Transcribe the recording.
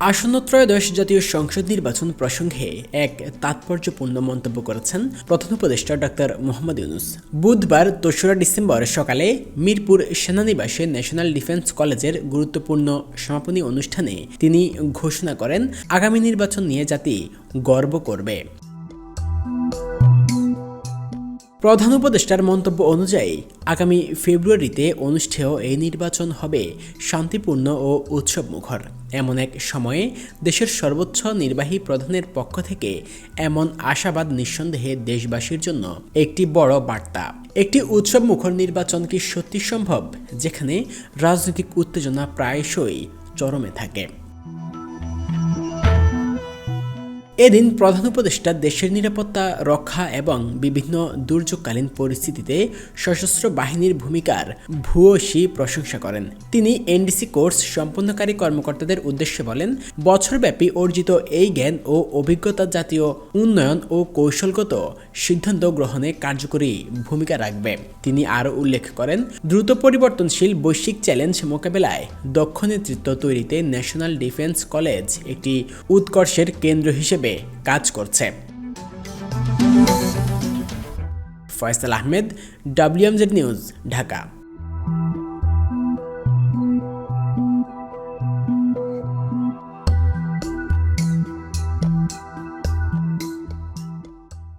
আসন্ন ত্রয়োদশ জাতীয় সংসদ নির্বাচন প্রসঙ্গে এক তাৎপর্যপূর্ণ মন্তব্য করেছেন প্রথম উপদেষ্টা ডক্টর মোহাম্মদ ইউনুস। বুধবার দোসরা ডিসেম্বর সকালে মিরপুর সেনানিবাসে ন্যাশনাল ডিফেন্স কলেজের গুরুত্বপূর্ণ সমাপনী অনুষ্ঠানে তিনি ঘোষণা করেন, আগামী নির্বাচন নিয়ে জাতি গর্ব করবে। প্রধান উপদেষ্টার মন্তব্য অনুযায়ী, আগামী ফেব্রুয়ারিতে অনুষ্ঠেয় এই নির্বাচন হবে শান্তিপূর্ণ ও উৎসবমুখর। এমন এক সময়ে দেশের সর্বোচ্চ নির্বাহী প্রধানের পক্ষ থেকে এমন আশাবাদ নিঃসন্দেহে দেশবাসীর জন্য একটি বড় বার্তা। একটি উৎসবমুখর নির্বাচন কি সত্যি সম্ভব? যেখানে রাজনৈতিক উত্তেজনা প্রায়শই চরমে থাকে। এদিন প্রধান উপদেষ্টা দেশের নিরাপত্তা, রক্ষা এবং বিভিন্ন দুর্যোগকালীন পরিস্থিতিতে সশস্ত্র বাহিনীর ভূমিকার ভূয়সী প্রশংসা করেন। তিনি এনডিসি কোর্স সম্পন্নকারী কর্মকর্তাদের উদ্দেশ্যে বলেন, বছরব্যাপী অর্জিত এই জ্ঞান ও অভিজ্ঞতা জাতীয় উন্নয়ন ও কৌশলগত সিদ্ধান্ত গ্রহণে কার্যকরী ভূমিকা রাখবে। তিনি আরও উল্লেখ করেন, দ্রুত পরিবর্তনশীল বৈশ্বিক চ্যালেঞ্জ মোকাবেলায় দক্ষ নেতৃত্ব তৈরিতে ন্যাশনাল ডিফেন্স কলেজ একটি উৎকর্ষের কেন্দ্র হিসেবে কাজ করছে। Faisal Ahmed WMZ news Dhaka.